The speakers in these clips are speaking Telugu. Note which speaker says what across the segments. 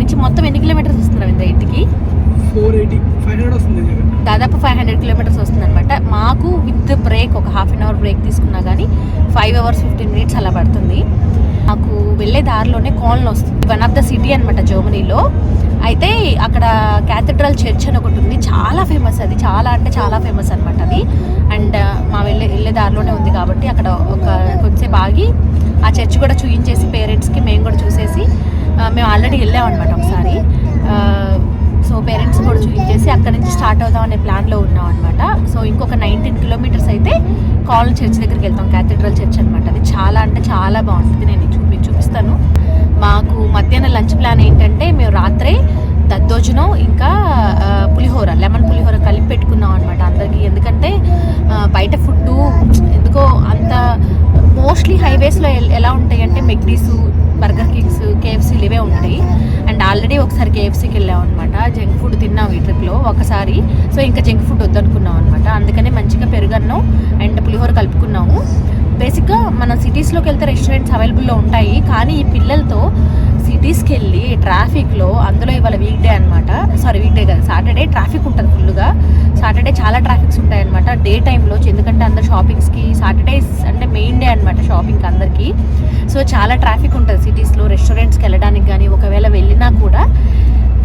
Speaker 1: నుంచి మొత్తం ఎన్ని కిలోమీటర్స్ వస్తున్నారు ఇంత ఇంటికి?
Speaker 2: ఫోర్ ఎయిటీ ఫైవ్ హండ్రెడ్ వస్తుంది దగ్గర.
Speaker 1: దాదాపు ఫైవ్ హండ్రెడ్ కిలోమీటర్స్ వస్తుంది అనమాట మాకు విత్ బ్రేక్ ఒక హాఫ్ అన్ అవర్ బ్రేక్ తీసుకున్నా కానీ ఫైవ్ అవర్స్ ఫిఫ్టీన్ మినిట్స్ అలా పడుతుంది. మాకు వెళ్ళే దారిలోనే కాలనీ వస్తుంది. వన్ ఆఫ్ ద సిటీ అనమాట జర్మనీలో. అయితే అక్కడ క్యాథడ్రల్ చర్చ్ అని ఒకటి ఉంది. చాలా ఫేమస్ అది. చాలా అంటే చాలా ఫేమస్ అనమాట అది. అండ్ మా వెళ్ళే వెళ్ళే దారిలోనే ఉంది కాబట్టి అక్కడ ఒక కొంచెంసేపు ఆగి ఆ చర్చ్ కూడా చూయించేసి పేరెంట్స్కి మేము కూడా చూసేసి మేము ఆల్రెడీ వెళ్ళామన్నమాట ఒకసారి. సో పేరెంట్స్ కూడా చూపించేసి అక్కడ నుంచి స్టార్ట్ అవుదాం అనే ప్లాన్లో ఉన్నాం అనమాట సో ఇంకొక నైన్టీన్ కిలోమీటర్స్ అయితే కాల్ చర్చ్ దగ్గరికి వెళ్తాం క్యాథడ్రల్ చర్చ్ అనమాట అది చాలా అంటే చాలా బాగుంటుంది. నేను చూపి మీకు చూపిస్తాను. మాకు మధ్యాహ్నం లంచ్ ప్లాన్ ఏంటంటే మేము రాత్రే దద్దోజనం ఇంకా పులిహోర లెమన్ పులిహోర కలిపి పెట్టుకున్నాం అనమాట అందరికీ. ఎందుకంటే బయట ఫుడ్ ఎందుకో అంత మోస్ట్లీ హైవేస్లో ఎలా ఉంటాయంటే మెగ్డీసు బర్గర్ కింగ్స్ కేఎఫ్సీలు ఇవే ఉంటాయి. అండ్ ఆల్రెడీ ఒకసారి కేఎఫ్సీకి వెళ్ళాం అనమాట జంక్ ఫుడ్ తిన్నాం ఈ ట్రిప్లో ఒకసారి. సో ఇంకా జంక్ ఫుడ్ వద్దనుకున్నాం అనమాట అందుకనే మంచిగా పెరుగన్నం అండ్ పులిహోర కలుపుకున్నాము. బేసిక్గా మన సిటీస్లోకి వెళ్తే రెస్టారెంట్స్ అవైలబుల్లో ఉంటాయి. కానీ ఈ పిల్లలతో ట్రాఫిక్లో అందులో ఇవాళ వీక్ డే అనమాట సారీ వీక్ డే కాదు సాటర్డే ట్రాఫిక్ ఉంటుంది ఫుల్గా సాటర్డే చాలా ట్రాఫిక్స్ ఉంటాయి అనమాట డే టైంలో ఎందుకంటే అందరు షాపింగ్స్కి సాటర్డేస్ అంటే మెయిన్ డే అనమాట షాపింగ్కి అందరికీ. సో చాలా ట్రాఫిక్ ఉంటుంది సిటీస్లో రెస్టారెంట్స్కి వెళ్ళడానికి కానీ ఒకవేళ వెళ్ళినా కూడా.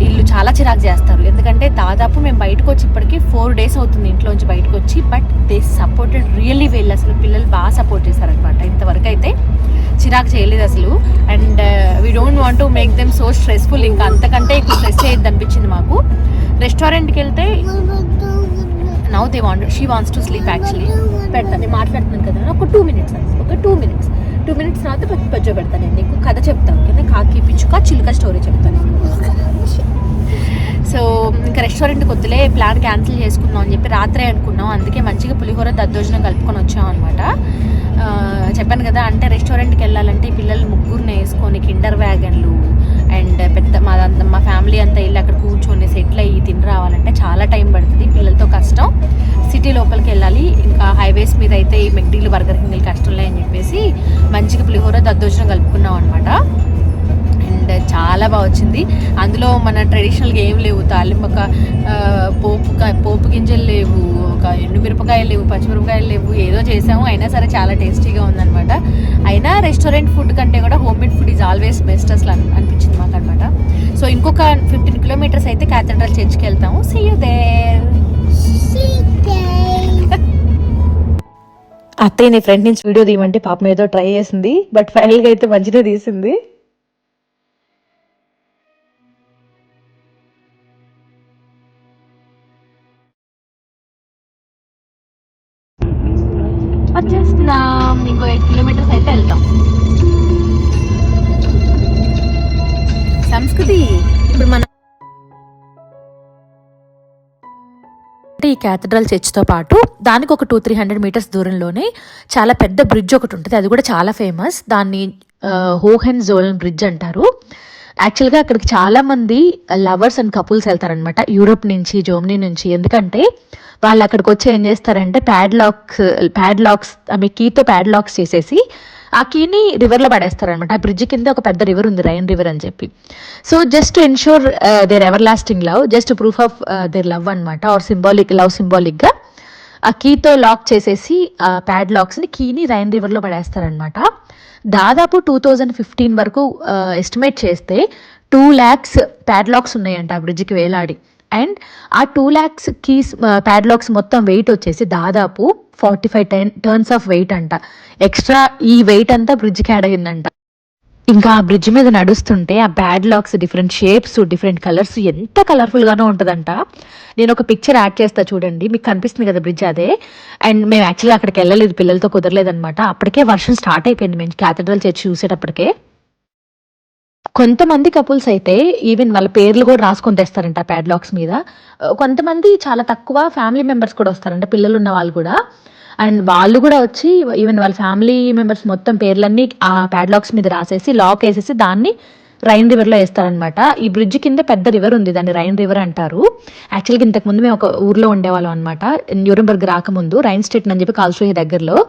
Speaker 1: వీళ్ళు చాలా చిరాకు చేస్తారు. ఎందుకంటే దాదాపు మేము బయటకు వచ్చి ఇప్పటికి ఫోర్ డేస్ అవుతుంది ఇంట్లోంచి బయటకు వచ్చి but they supported really well అసలు పిల్లలు బాగా సపోర్ట్ చేశారనమాట. ఇంతవరకు అయితే చిరాకు చేయలేదు అసలు. And we don't want to make them so stressful ఇంకా అంతకంటే ఇప్పుడు స్ట్రెస్ చేయొద్దు అనిపించింది మాకు. రెస్టారెంట్కి వెళ్తే now they want she wants to sleep actually పెడతాను నేను మాట్లాడుతున్నాను కదా. ఒక టూ మినిట్స్ ఒక టూ మినిట్స్ టూ మినిట్స్ తర్వాత పచ్చో పెడతాను నేను. నీకు కథ చెప్తాను ఓకేనా? కాకి పిచ్చుక చిలుక స్టోరీ చెప్తాను. సో ఇంకా రెస్టారెంట్కి వద్దులే ప్లాన్ క్యాన్సిల్ చేసుకుందాం అని చెప్పి రాత్రే అనుకున్నాం. అందుకే మంచిగా పులిహోర దద్దోజనం కలుపుకొని వచ్చాం అనమాట చెప్పాను కదా అంటే రెస్టారెంట్కి వెళ్ళాలంటే పిల్లలు ముగ్గురిని వేసుకొని కిండర్ వ్యాగన్లు అండ్ పెద్ద మా మా ఫ్యామిలీ అంతా వెళ్ళి అక్కడ కూర్చొని సెటిల్ అయ్యి తిని రావాలంటే చాలా టైం పడుతుంది. పిల్లలతో కష్టం. సిటీ లోపలికి వెళ్ళాలి. ఇంకా హైవేస్ మీద అయితే ఈ మెగ్డీలు బర్గర్ కింగ్లు కష్టంలే అని చెప్పేసి మంచిగా పులిహోర దద్దోజనం కలుపుకున్నాం అనమాట అండ్ చాలా బాగా వచ్చింది. అందులో మన ట్రెడిషనల్గా ఏం లేవు. తాలింపక పోపు పోపు గింజలు లేవు. ఒక ఎండుమిరపకాయలు లేవు పచ్చిమిరపకాయలు లేవు. ఏదో చేసాము. అయినా సరే చాలా టేస్టీగా ఉందన్నమాట. అయినా రెస్టారెంట్ ఫుడ్ కంటే కూడా home made food is always best అసలు అనిపించింది మాకు అనమాట సో ఇంకొక ఫిఫ్టీన్ కిలోమీటర్స్ అయితే క్యాథడ్రల్ చర్చ్కి వెళ్తాము. సీ యూ దేర్ అత్తయ్య నీ ఫ్రెండ్ నుంచి వీడియో తీయమంటే పాపం ఏదో ట్రై చేసింది. బట్ ఫైనల్గా అయితే మంచిగా తీసింది. వచ్చేస్తున్నాం ఇంకో ఎయిట్ కిలోమీటర్స్ అయితే వెళ్తాం. సంస్కృతి ఇప్పుడు మన ఈ క్యాథడ్రల్ చర్చ్తో పాటు దానికి ఒక టూ త్రీ హండ్రెడ్ మీటర్స్ దూరంలోనే చాలా పెద్ద బ్రిడ్జ్ ఒకటి ఉంటుంది. అది కూడా చాలా ఫేమస్ దాన్ని హోహెన్ జోలన్ బ్రిడ్జ్ అంటారు. యాక్చువల్గా అక్కడికి చాలామంది లవర్స్ అండ్ కపుల్స్ వెళ్తారనమాట యూరోప్ నుంచి జర్మనీ నుంచి. ఎందుకంటే వాళ్ళు అక్కడికి వచ్చి ఏం చేస్తారంటే ప్యాడ్లాక్స్ ప్యాడ్లాక్స్ ప్యాడ్ లాక్స్ ఆమె కీతో ప్యాడ్లాక్స్ చేసేసి ఆ కీని రివర్లో పడేస్తారనమాట ఆ బ్రిడ్జ్ కింద ఒక పెద్ద రివర్ ఉంది రైన్ రివర్ అని చెప్పి. So just ensure their everlasting love just proof of their love అనమాట ఆర్ సింబాలిక్ లవ్ సింబాలిక్గా ఆ కీతో లాక్ చేసేసి ఆ ప్యాడ్ లాక్స్ని కీని రైన్ రివర్లో పడేస్తారనమాట దాదాపు టూ థౌజండ్ ఫిఫ్టీన్ వరకు uh, ఎస్టిమేట్ చేస్తే టూ ల్యాక్స్ ప్యాడ్ లాక్స్ ఉన్నాయంట ఆ బ్రిడ్జ్కి వేలాడి. అండ్ ఆ two lakhs keys padlocks మొత్తం వెయిట్ వచ్చేసి దాదాపు forty five ten tonnes of weight అంట. ఎక్స్ట్రా ఈ వెయిట్ అంతా బ్రిడ్జ్కి యాడ్ అయిందంట ఇంకా ఆ బ్రిడ్జ్ మీద నడుస్తుంటే ఆ padlocks different shapes different colours ఎంత కలర్ఫుల్గానో ఉంటుందంట. నేను ఒక పిక్చర్ యాడ్ చేస్తా చూడండి. మీకు కనిపిస్తుంది కదా బ్రిడ్జ్ అదే. అండ్ మేము యాక్చువల్గా అక్కడికి వెళ్ళలేదు పిల్లలతో కుదరలేదన్నమాట. అప్పటికే వర్షం స్టార్ట్ అయిపోయింది. మేము క్యాథడ్రల్ చర్చ్ చూసేటప్పటికే. కొంతమంది కపుల్స్ అయితే ఈవెన్ వాళ్ళ పేర్లు కూడా రాసుకొని తెస్తారంట ప్యాడ్లాక్స్ మీద. కొంతమంది చాలా తక్కువ ఫ్యామిలీ మెంబర్స్ కూడా వస్తారంట పిల్లలు ఉన్న వాళ్ళు కూడా. అండ్ వాళ్ళు కూడా వచ్చి ఈవెన్ వాళ్ళ ఫ్యామిలీ మెంబర్స్ మొత్తం పేర్లన్నీ ఆ ప్యాడ్లాక్స్ మీద రాసేసి లాక్ వేసేసి దాన్ని రైన్ రివర్లో వేస్తారనమాట ఈ బ్రిడ్జ్ కింద పెద్ద రివర్ ఉంది దాన్ని రైన్ రివర్ అంటారు. యాక్చువల్గా ఇంతకుముందు మేము ఒక ఊర్లో ఉండేవాళ్ళం అనమాట న్యూరంబర్గ్ రాకముందు రైన్ స్టేట్ అని చెప్పి కాల్స్ట్రోహి దగ్గరలో.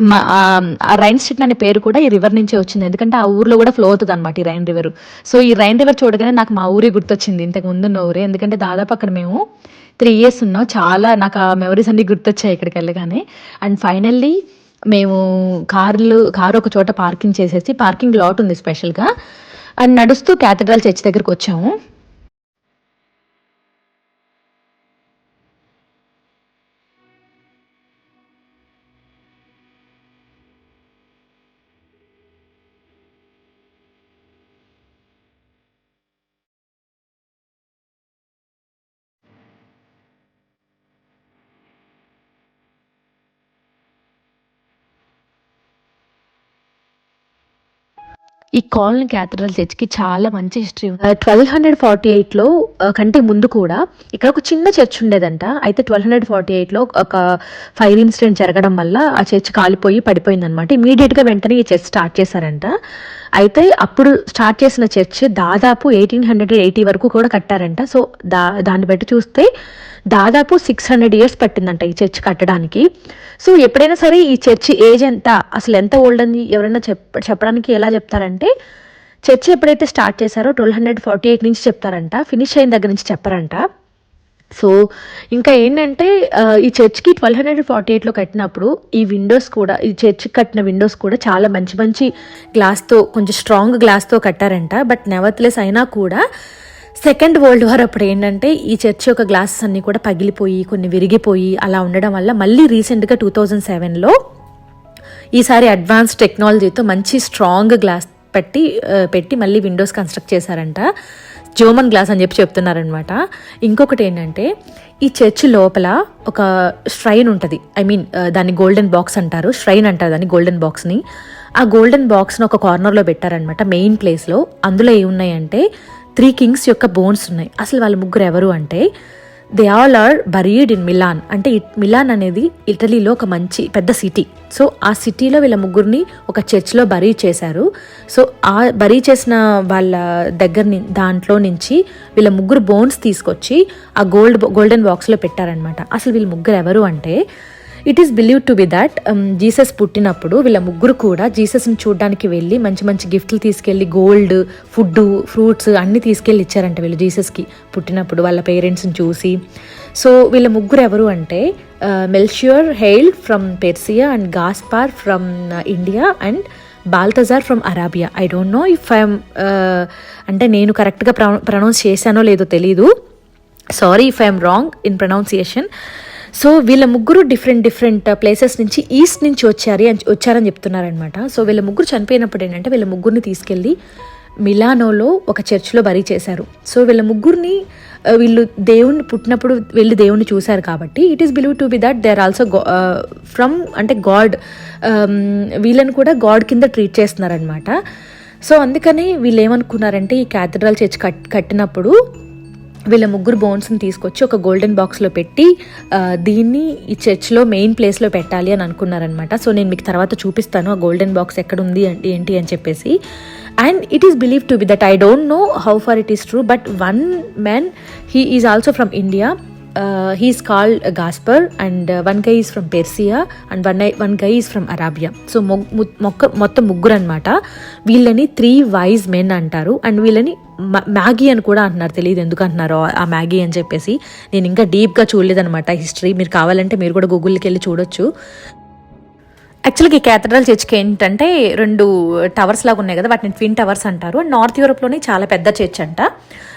Speaker 1: మా- ఆ రైన్ స్టేట్ అనే పేరు కూడా ఈ రివర్ నుంచే వచ్చింది. ఎందుకంటే ఆ ఊర్లో కూడా ఫ్లో అవుతుంది అనమాట ఈ రైన్ రివర్ సో ఈ రైన్ రివర్ చూడగానే నాకు మా ఊరే గుర్తొచ్చింది. ఇంతకుముందు ఉన్న ఊరే. ఎందుకంటే దాదాపు అక్కడ మేము త్రీ ఇయర్స్ ఉన్నాం. చాలా నాకు ఆ మెమరీస్ అన్ని గుర్తొచ్చాయి ఇక్కడికి వెళ్ళగానే. అండ్ ఫైనల్లీ మేము కార్లు కారు ఒక చోట పార్కింగ్ చేసేసి పార్కింగ్ లాట్ ఉంది స్పెషల్గా అండ్ నడుస్తూ క్యాథడ్రల్ చర్చ్ దగ్గరికి వచ్చాము. ఈ కాలనీ క్యాథడ్రల్ చర్చ్కి చాలా మంచి హిస్టరీ ఉంది. ట్వెల్వ్ హండ్రెడ్ ఫార్టీ ఎయిట్లో కంటే ముందు కూడా ఇక్కడ ఒక చిన్న చర్చ్ ఉండేదంట. అయితే ట్వెల్వ్ హండ్రెడ్ ఫార్టీ ఎయిట్లో ఒక ఫైర్ ఇన్సిడెంట్ జరగడం వల్ల ఆ చర్చ్ కాలిపోయి పడిపోయిందనమాట ఇమీడియట్గా వెంటనే ఈ చర్చ్ స్టార్ట్ చేశారంట. అయితే అప్పుడు స్టార్ట్ చేసిన చర్చ్ దాదాపు ఎయిటీన్ హండ్రెడ్ ఎయిటీ వరకు కూడా కట్టారంట. సో దా దాన్ని బట్టి చూస్తే దాదాపు సిక్స్ హండ్రెడ్ ఇయర్స్ పట్టిందంట ఈ చర్చ్ కట్టడానికి. సో ఎప్పుడైనా సరే ఈ చర్చ్ ఏజ్ ఎంత అసలు ఎంత ఓల్డ్ అని ఎవరైనా చెప్ చెప్పడానికి ఎలా చెప్తారంటే చర్చ్ ఎప్పుడైతే స్టార్ట్ చేశారో ట్వెల్వ్ హండ్రెడ్ ఫార్టీ ఎయిట్ నుంచి చెప్తారంట. ఫినిష్ అయిన దగ్గర నుంచి చెప్పారంట. సో ఇంకా ఏంటంటే ఈ చర్చ్కి ట్వెల్వ్ హండ్రెడ్ ఫార్టీ ఎయిట్లో కట్టినప్పుడు ఈ విండోస్ కూడా ఈ చర్చ్కి కట్టిన విండోస్ కూడా చాలా మంచి మంచి గ్లాస్తో కొంచెం స్ట్రాంగ్ గ్లాస్తో కట్టారంట. బట్ నెవర్త్లెస్ అయినా కూడా సెకండ్ వరల్డ్ వార్ అప్పుడు ఏంటంటే ఈ చర్చ్ యొక్క గ్లాసెస్ అన్నీ కూడా పగిలిపోయి కొన్ని విరిగిపోయి అలా ఉండడం వల్ల మళ్ళీ రీసెంట్గా టూ థౌజండ్ సెవెన్లో ఈసారి అడ్వాన్స్ టెక్నాలజీతో మంచి స్ట్రాంగ్ గ్లాస్ పెట్టి పెట్టి మళ్ళీ విండోస్ కన్స్ట్రక్ట్ చేశారంట. జోమన్ గ్లాస్ అని చెప్పి చెప్తున్నారనమాట ఇంకొకటి ఏంటంటే ఈ చర్చ్ లోపల ఒక ష్రైన్ ఉంటుంది. ఐ మీన్ దాన్ని గోల్డెన్ బాక్స్ అంటారు. ష్రైన్ అంటారు దాన్ని గోల్డెన్ బాక్స్ని ఆ గోల్డెన్ బాక్స్ని ఒక కార్నర్లో పెట్టారనమాట మెయిన్ ప్లేస్లో అందులో ఏమున్నాయంటే త్రీ కింగ్స్ యొక్క బోన్స్ ఉన్నాయి. అసలు వాళ్ళ ముగ్గురు ఎవరు అంటే they all are buried in Milan అంటే ఇట్- మిలాన్ అనేది ఇటలీలో ఒక మంచి పెద్ద సిటీ సో ఆ సిటీలో వీళ్ళ ముగ్గురిని ఒక చర్చ్లో బరీ చేశారు. సో ఆ బరీ చేసిన వాళ్ళ దగ్గర దాంట్లో నుంచి వీళ్ళ ముగ్గురు బోన్స్ తీసుకొచ్చి ఆ గోల్డ్ గోల్డెన్ బాక్స్లో పెట్టారనమాట అసలు వీళ్ళ ముగ్గురు ఎవరు అంటే it is believe to be that Jesus పుట్టినప్పుడు వీళ్ళ ముగ్గురు కూడా జీసస్ని చూడడానికి వెళ్ళి మంచి మంచి గిఫ్ట్లు తీసుకెళ్ళి గోల్డ్ ఫుడ్ ఫ్రూట్స్ అన్నీ తీసుకెళ్ళి ఇచ్చారంట వీళ్ళు జీసస్కి పుట్టినప్పుడు వాళ్ళ పేరెంట్స్ని చూసి. సో వీళ్ళ ముగ్గురు ఎవరు అంటే Melchior hail from Persia and Gaspar from India and Balthazar from Arabia I don't know if I'm అంటే నేను కరెక్ట్గా ప్రొనౌన్స్ చేశానో లేదో తెలీదు. Sorry if I'm wrong in pronunciation so వీళ్ళ ముగ్గురు డిఫరెంట్ డిఫరెంట్ ప్లేసెస్ నుంచి ఈస్ట్ నుంచి వచ్చారు అని వచ్చారని చెప్తున్నారనమాట సో వీళ్ళ ముగ్గురు చనిపోయినప్పుడు ఏంటంటే వీళ్ళ ముగ్గురిని తీసుకెళ్ళి మిలానోలో ఒక చర్చ్లో బరీ చేశారు. సో వీళ్ళ ముగ్గురిని uh, వీళ్ళు దేవుణ్ణి పుట్టినప్పుడు వెళ్ళి దేవుణ్ణి చూశారు కాబట్టి it is believe to be that they are also from అంటే గాడ్ um, వీళ్ళని కూడా గాడ్ కింద ట్రీట్ చేస్తున్నారనమాట సో అందుకని వీళ్ళు ఏమనుకున్నారంటే ఈ క్యాథడ్రల్ చర్చ్ కట్ కట్టినప్పుడు వీళ్ళ ముగ్గురు బోన్స్ని తీసుకొచ్చి ఒక గోల్డెన్ బాక్స్లో పెట్టి దీన్ని ఈ చర్చ్లో మెయిన్ ప్లేస్లో పెట్టాలి అని అనుకున్నారనమాట సో నేను మీకు తర్వాత చూపిస్తాను ఆ గోల్డెన్ బాక్స్ ఎక్కడ ఉంది అంటే ఏంటి అని చెప్పేసి. And it is believe to be that I don't know how far it is true but one man he is also from India he's called Gaspar and one guy is from Persia and one one guy is from Arabia so మొక్క మొత్తం ముగ్గురు అనమాట వీళ్ళని త్రీ వైజ్ మెన్ అంటారు అండ్ వీళ్ళని మ్యాగీ అని కూడా అంటున్నారు. తెలియదు ఎందుకు అంటున్నారో ఆ మ్యాగీ అని చెప్పేసి. నేను ఇంకా డీప్గా చూడలేదనమాట హిస్టరీ మీరు కావాలంటే మీరు కూడా గూగుల్కి వెళ్ళి చూడొచ్చు. యాక్చువల్గా ఈ క్యాథడ్రల్ చర్చ్కి ఏంటంటే రెండు టవర్స్ లాగా ఉన్నాయి కదా వాటిని ట్విన్ టవర్స్ అంటారు. అండ్ నార్త్ యూరోప్లోనే చాలా పెద్ద చర్చ్ అంట.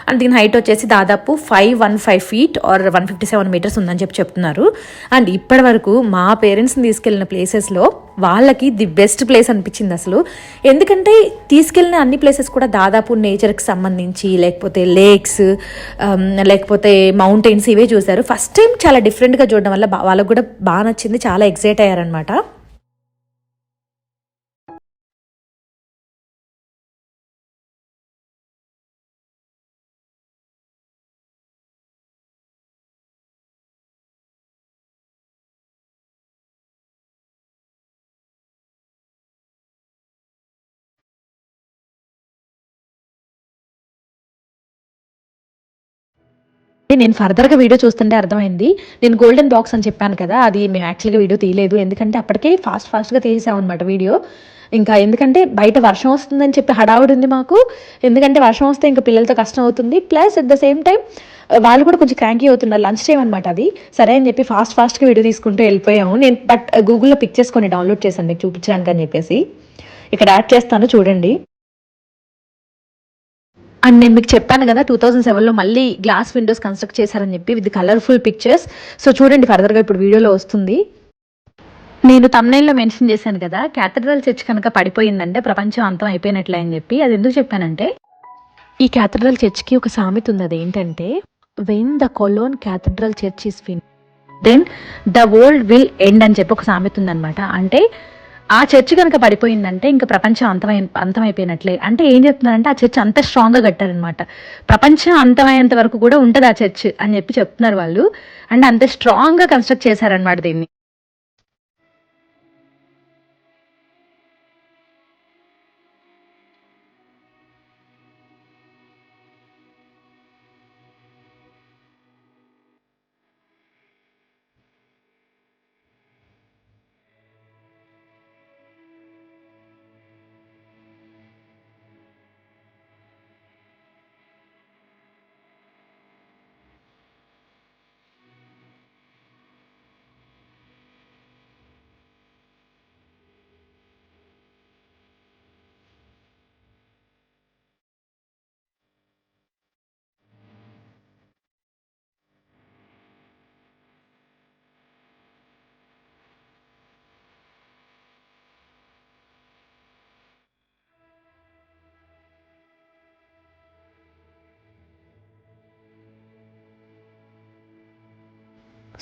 Speaker 1: అండ్ దీని హైట్ వచ్చేసి దాదాపు five one five feet or one fifty seven metres ఉందని చెప్పి చెప్తున్నారు. అండ్ ఇప్పటి వరకు మా పేరెంట్స్ని తీసుకెళ్ళిన ప్లేసెస్లో వాళ్ళకి ది బెస్ట్ ప్లేస్ అనిపించింది అసలు. ఎందుకంటే తీసుకెళ్ళిన అన్ని ప్లేసెస్ కూడా దాదాపు నేచర్కి సంబంధించి లేకపోతే లేక్స్ లేకపోతే మౌంటైన్స్ ఇవే చూశారు. ఫస్ట్ టైం చాలా డిఫరెంట్గా చూడడం వల్ల వాళ్ళకు కూడా బాగా నచ్చింది చాలా ఎక్సైట్ అయ్యారనమాట నేను ఫర్దర్గా వీడియో చూస్తుంటే అర్థమైంది. నేను గోల్డెన్ బాక్స్ అని చెప్పాను కదా అది మేము యాక్చువల్గా వీడియో తీయలేదు. ఎందుకంటే అప్పటికే ఫాస్ట్ ఫాస్ట్గా తీసేసామన్నమాట వీడియో ఇంకా ఎందుకంటే బయట వర్షం వస్తుందని చెప్పి హడావుడి ఉంది మాకు. ఎందుకంటే వర్షం వస్తే ఇంకా పిల్లలతో కష్టం అవుతుంది. Plus at the same time వాళ్ళు కూడా కొంచెం క్రాంకీ అవుతున్నారు. లంచ్ టైం అనమాట అది. సరే అని చెప్పి ఫాస్ట్ ఫాస్ట్గా వీడియో తీసుకుంటూ వెళ్ళిపోయాము. నేను బట్ గూగుల్లో పిక్ చేసుకొని డౌన్లోడ్ చేశాను మీకు చూపించడానికి అని చెప్పేసి. ఇక్కడ యాడ్ చేస్తాను చూడండి. అండ్ నేను మీకు చెప్పాను కదా టూ థౌసండ్ సెవెన్లో మళ్ళీ గ్లాస్ విండోస్ కన్స్ట్రక్ట్ చేశారని చెప్పి విత్ కలర్ఫుల్ పిక్చర్స్ సో చూడండి ఫర్దర్గా ఇప్పుడు వీడియోలో వస్తుంది. నేను తమ్నైల్లో మెన్షన్ చేశాను కదా క్యాథడ్రల్ చర్చ్ కనుక పడిపోయిందంటే ప్రపంచం అంతం అయిపోయినట్లే అని చెప్పి. అది ఎందుకు చెప్పానంటే ఈ క్యాథడ్రల్ చర్చ్కి ఒక సామెత ఉంది. అది ఏంటంటే when the Cologne cathedral church is fin then the world will end అని చెప్పి ఒక సామెత ఉందన్నమాట. అంటే ఆ చర్చ్ కనుక పడిపోయిందంటే ఇంకా ప్రపంచం అంతమై అంతమైపోయినట్లే. అంటే ఏం చెప్తున్నారంటే ఆ చర్చ్ అంత స్ట్రాంగ్గా కట్టారనమాట ప్రపంచం అంతమయ్యేంత వరకు కూడా ఉంటుంది ఆ చర్చ్ అని చెప్పి చెప్తున్నారు వాళ్ళు. అండ్ అంత స్ట్రాంగ్గా కన్స్ట్రక్ట్ చేశారనమాట దీన్ని.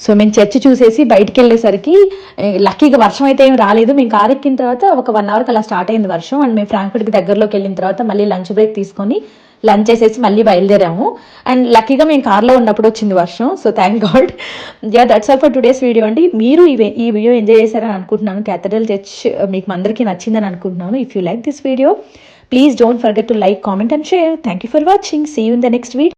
Speaker 1: సో మేము చర్చి చూసేసి బయటికి వెళ్ళేసరికి లక్కీగా వర్షం అయితే ఏం రాలేదు. మేము కారు ఎక్కిన తర్వాత ఒక వన్ అవర్కి అలా స్టార్ట్ అయింది వర్షం. అండ్ మేము ఫ్రాంక్ఫర్ట్కి దగ్గరలోకి వెళ్ళిన తర్వాత మళ్ళీ లంచ్ బ్రేక్ తీసుకొని లంచ్ చేసేసి మళ్ళీ బయలుదేరాము. అండ్ లక్కీగా మేము కార్లో ఉన్నప్పుడు వచ్చింది వర్షం. So thank God yeah that's all for today's video అండి. మీరు ఈ ఈ వీడియో ఎంజాయ్ చేశారని అనుకుంటున్నాను. క్యాథడ్రల్ చర్చ్ uh, మీకు అందరికీ నచ్చిందని అనుకుంటున్నాను. If you like this video please don't forget to like comment and share thank you for watching see you in the next video